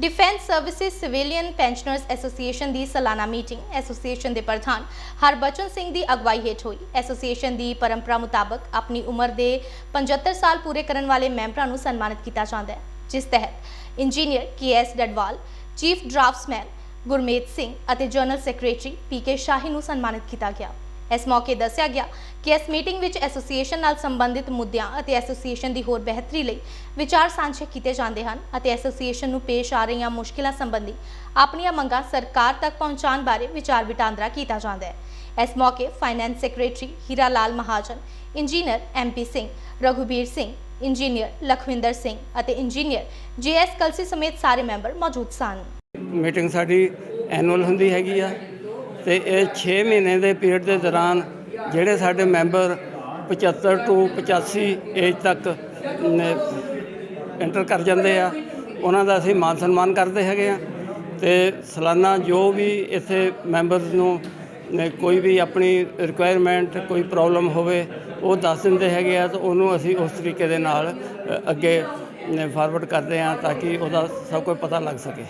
Defence services civilian pensioners association ਦੀ ਸਾਲਾਨਾ meeting. Association ਦੇ ਪ੍ਰਧਾਨ ਹਰਬਚਨ ਸਿੰਘ ਦੀ ਅਗਵਾਈ ਹੇਠ ਹੋਈ। ਐਸੋਸੀਏਸ਼ਨ ਦੀ ਪਰੰਪਰਾ ਮੁਤਾਬਕ ਆਪਣੀ ਉਮਰ ਦੇ 75 ਸਾਲ ਪੂਰੇ ਕਰਨ ਵਾਲੇ ਮੈਂਬਰਾਂ ਨੂੰ ਸਨਮਾਨਿਤ ਕੀਤਾ ਜਾਂਦਾ ਹੈ, ਜਿਸ ਤਹਿਤ engineer K S Dadwal, chief draftsman Gurmeet Singh ਅਤੇ ਜਨਰਲ ਸੈਕਟਰੀ ਪੀਕੇ ਸ਼ਾਹੀ ਨੂੰ ਸਨਮਾਨਿਤ ਕੀਤਾ ਗਿਆ। ਇਸ ਮੌਕੇ ਦੱਸਿਆ ਗਿਆ ਕਿ ਇਸ ਮੀਟਿੰਗ ਵਿੱਚ ਐਸੋਸੀਏਸ਼ਨ ਨਾਲ ਸੰਬੰਧਿਤ ਮੁੱਦਿਆਂ ਅਤੇ ਐਸੋਸੀਏਸ਼ਨ ਦੀ ਹੋਰ ਬਿਹਤਰੀ ਲਈ ਵਿਚਾਰ ਸਾਂਝੇ ਕੀਤੇ ਜਾਂਦੇ ਹਨ ਅਤੇ ਐਸੋਸੀਏਸ਼ਨ ਨੂੰ ਪੇਸ਼ ਆ ਰਹੀਆਂ ਮੁਸ਼ਕਿਲਾਂ ਸੰਬੰਧੀ ਆਪਣੀਆਂ ਮੰਗਾਂ ਸਰਕਾਰ ਤੱਕ ਪਹੁੰਚਾਉਣ ਬਾਰੇ ਵਿਚਾਰ ਵਟਾਂਦਰਾ ਕੀਤਾ ਜਾਂਦਾ ਹੈ। ਇਸ ਮੌਕੇ finance secretary Hira Lal Mahajan engineer M P Singh Raghubir Singh engineer Lakhwinder Singh ਅਤੇ ਇੰਜੀਨੀਅਰ ਜੀਐਸ ਕਲਸੀ ਸਮੇਤ ਸਾਰੇ ਮੈਂਬਰ ਮੌਜੂਦ ਸਨ। ਮੀਟਿੰਗ ਸਾਡੀ ਐਨੂਅਲ ਹੁੰਦੀ ਹੈਗੀ ਆ। ਤੇ ਇਹ 6 ਮਹੀਨੇ ਦੇ ਪੀਰੀਅਡ ਦੇ ਦੌਰਾਨ ਜਿਹੜੇ ਸਾਡੇ ਮੈਂਬਰ 75 ਤੋਂ 85 ਏਜ ਤੱਕ ਇੰਟਰ ਕਰ ਜਾਂਦੇ ਆ, ਉਹਨਾਂ ਦਾ ਅਸੀਂ ਮਾਨ ਸਨਮਾਨ ਕਰਦੇ ਹੈਗੇ ਆ ਤੇ ਸਾਲਾਨਾ ਜੋ ਵੀ ਇੱਥੇ ਮੈਂਬਰਸ ਨੂੰ ਕੋਈ ਵੀ ਆਪਣੀ ਰਿਕੁਆਇਰਮੈਂਟ ਕੋਈ ਪ੍ਰੋਬਲਮ ਹੋਵੇ, ਉਹ ਦੱਸ ਦਿੰਦੇ ਹੈਗੇ ਆ ਤਾਂ ਉਹਨੂੰ ਅਸੀਂ ਉਸ ਤਰੀਕੇ ਦੇ ਨਾਲ ਅੱਗੇ ਫਾਰਵਰਡ ਕਰਦੇ ਆ ਤਾਂ ਕਿ ਉਹਦਾ ਸਭ ਕੁਝ ਪਤਾ ਲੱਗ ਸਕੇ।